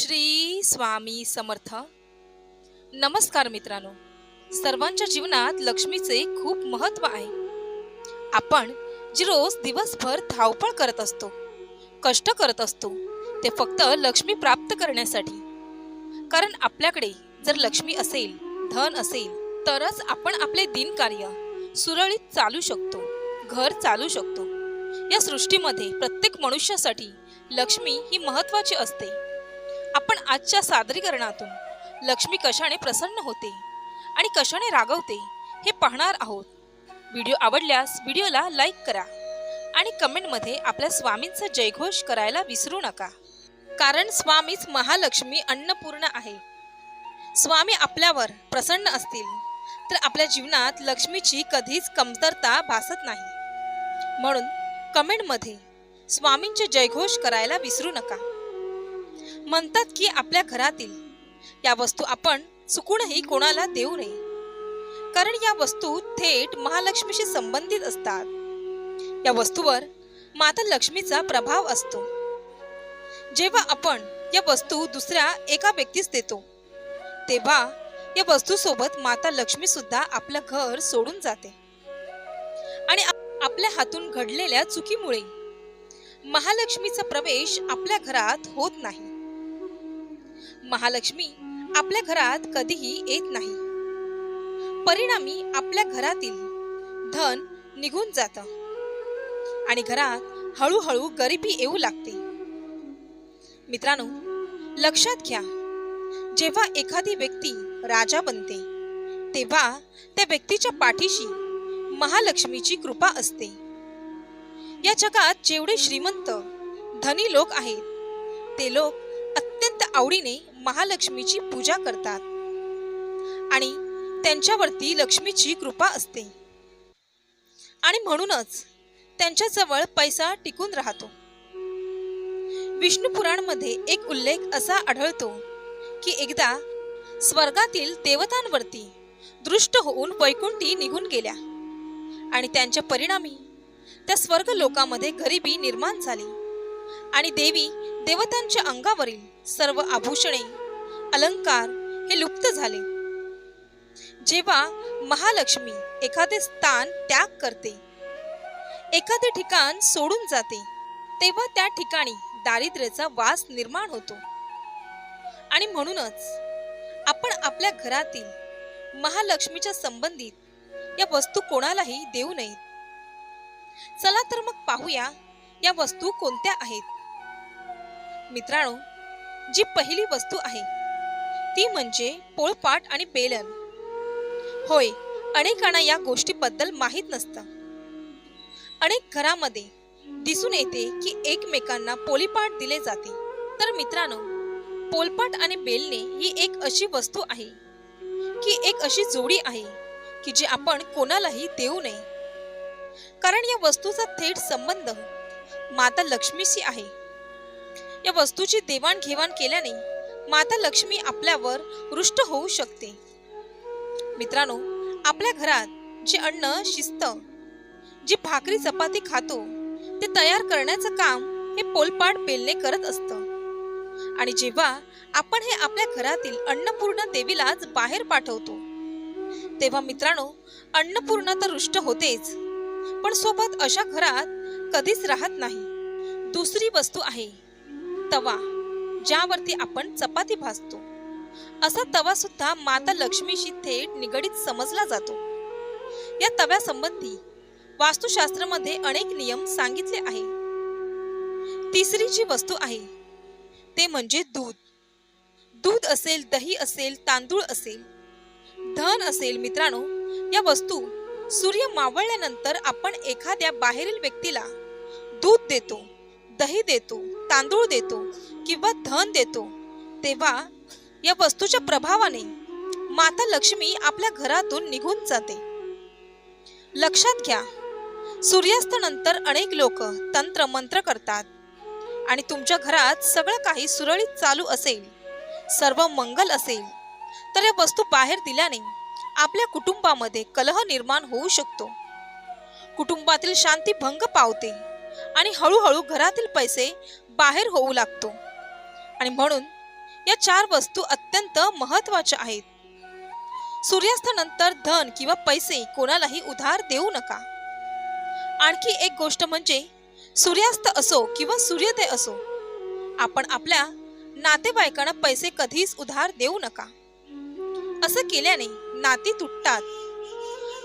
श्री स्वामी समर्थ. नमस्कार मित्रांनो. सर्वांच्या जीवनात लक्ष्मीचे खूप महत्त्व आहे. आपण जी रोज दिवसभर धावपळ करत असतो कष्ट करत असतो ते फक्त लक्ष्मी प्राप्त करण्यासाठी. कारण आपल्याकडे जर लक्ष्मी असेल धन असेल तरच आपण आपले दिनकार्य सुरळीत चालू शकतो घर चालू शकतो. या सृष्टीमध्ये प्रत्येक मनुष्यासाठी लक्ष्मी ही महत्वाची असते. आपण आजच्या सादरीकरणातून लक्ष्मी कशाने प्रसन्न होते आणि कशाने रागवते हे पाहणार आहोत. व्हिडिओ आवडल्यास व्हिडिओला लाईक करा आणि कमेंटमध्ये आपल्या स्वामींचा जयघोष करायला विसरू नका. कारण स्वामीच महालक्ष्मी अन्नपूर्ण आहे. स्वामी आपल्यावर प्रसन्न असतील तर आपल्या जीवनात लक्ष्मीची कधीच कमतरता भासत नाही. म्हणून कमेंटमध्ये स्वामींचे जयघोष करायला विसरू नका. म्हणतात की आपल्या घरातील या वस्तू आपण चुकूनही कोणाला देऊ नये. कारण या वस्तू थेट महालक्ष्मीशी संबंधित असतात. या वस्तूवर माता लक्ष्मीचा प्रभाव असतो. जेव्हा आपण या वस्तू दुसऱ्या एका व्यक्तीस देतो तेव्हा या वस्तूसोबत माता लक्ष्मी सुद्धा आपलं घर सोडून जाते. आणि आपल्या हातून घडलेल्या चुकीमुळे महालक्ष्मीचा प्रवेश आपल्या घरात होत नाही. महालक्ष्मी आपल्या घरात कधीही येत नाही. परिणामी आपल्या घरातील धन निघून जात आणि घरात हळूहळू गरिबी येऊ लागते. मित्रांनो लक्षात घ्या जेव्हा एखादी व्यक्ती राजा बनते तेव्हा त्या व्यक्तीच्या पाठीशी महालक्ष्मीची कृपा असते. या जगात जेवढे श्रीमंत धनी लोक आहेत ते लोक आवडीने महालक्ष्मीची पूजा करतात. आणि त्यांच्यावरती लक्ष्मीची कृपा असते. आणि म्हणूनच त्यांच्याजवळ पैसा टिकून राहतो. विष्णू पुराणमध्ये एक उल्लेख असा आढळतो की एकदा स्वर्गातील देवतांवरती दृष्ट होऊन वैकुंठी निघून गेल्या. आणि त्यांच्या परिणामी त्या स्वर्ग लोकामध्ये गरिबी निर्माण झाली. आणि देवी देवतांच्या अंगावरील सर्व आभूषणे अलंकार हे लुप्त झाले. जेव्हा महालक्ष्मी एखादे स्थान त्याग करते एखादे ठिकाण सोडून जाते तेव्हा त्या ठिकाणी दारिद्र्याचा वास निर्माण होतो. आणि म्हणूनच आपण आपल्या घरातील महालक्ष्मीच्या संबंधित या वस्तू कोणालाही देऊ नयेत. चला तर मग पाहूया या वस्तू कोणत्या आहेत. मित्रांनो जी पहिली वस्तू आहे ती म्हणजे पोळपाट आणि बेलन. होय अनेकांना या गोष्टीबद्दल माहीत नसतं. अनेक घरामध्ये दिसून येते की एकमेकांना पोलीपाट दिले जाते. तर मित्रांनो पोलपाट आणि बेलणे ही एक अशी वस्तू आहे की एक अशी जोडी आहे की जी आपण कोणालाही देऊ नये. कारण या वस्तूचा थेट संबंध माता लक्ष्मीशी आहे. या वस्तूची देवाणघेवाण केल्याने माता लक्ष्मी आपल्यावर रुष्ट होऊ शकते. मित्रांनो आपल्या घरात जे अन्न शिस्त जी भाकरी चपाती खातो ते तयार करण्याचं काम हे पोलपाट बेलणे करत असतं. आणि जेव्हा आपण हे आपल्या घरातील अन्नपूर्ण देवीलाच बाहेर पाठवतो तेव्हा मित्रांनो अन्नपूर्णा तर रुष्ट होतेच पण सोबत अशा घरात कधीच राहत नाही. दुसरी वस्तू आहे तवा ज्यावरती आपण चपाती भाजतो. असा तवा सुद्धा माता लक्ष्मीशी थेट निगडीत समजला जातो. या तव्यासंबंधी वास्तुशास्त्रामध्ये अनेक नियम सांगितले आहे. तिसरी जी वस्तू आहे ते म्हणजे दूध. दूध असेल दही असेल तांदूळ असेल धन असेल मित्रांनो या वस्तू सूर्य मावळल्यानंतर आपण एखाद्या बाहेरील व्यक्तीला दूध देतो. दही देतो तांदूळ देतो किंवा धन देतो तेव्हा या वस्तूच्या प्रभावाने माता लक्ष्मी आपल्या घरातून निघून जाते. लक्षात घ्या सूर्यास्तानंतर अनेक लोक तंत्र मंत्र करतात आणि तुमच्या घरात सगळं काही सुरळीत चालू असेल सर्व मंगल असेल तर या वस्तू बाहेर दिल्याने आपल्या कुटुंबामध्ये कलह निर्माण होऊ शकतो. कुटुंबातील शांती भंग पावते. आणि हळूहळू घरातील पैसे बाहेर होऊ लागतो. आणि म्हणून या चार वस्तू अत्यंत महत्त्वाच्या आहेत. सूर्यास्तानंतर धन किंवा पैसे कोणालाही उधार देऊ नका. आणखी एक गोष्ट म्हणजे सूर्यास्त असो किंवा सूर्योदय असो आपण आपल्या नातेवाईकांना पैसे कधीच उधार देऊ नका. असं केल्याने नाती तुटतात.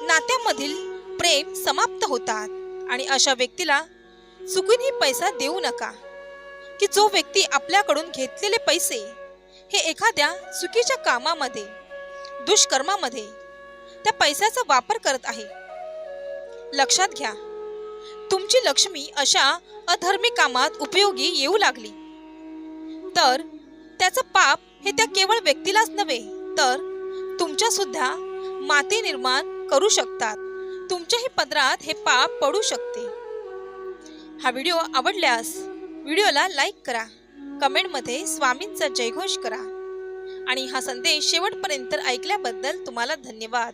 नात्यामधील प्रेम समाप्त होतात आणि अशा व्यक्तीला चुकूनही पैसा देऊ नका. की जो व्यक्ती आपल्याकडून घेतलेले पैसे हे एखाद्या चुकीच्या कामामध्ये दुष्कर्मामध्ये त्या पैशाचा वापर करत आहे. लक्षात घ्या तुमची लक्ष्मी अशा अधर्मी कामात उपयोगी येऊ लागली. तर त्याचं पाप हे त्या केवळ व्यक्तीलाच नव्हे तर तुमच्या सुद्धा माती निर्माण करू शकतात. तुमच्याही पदरात हे पाप पडू शकते. हा व्हिडिओ आवडल्यास व्हिडिओला लाईक करा. कमेंटमध्ये स्वामींचा जयघोष करा. आणि हा संदेश शेवटपर्यंत ऐकल्याबद्दल तुम्हाला धन्यवाद.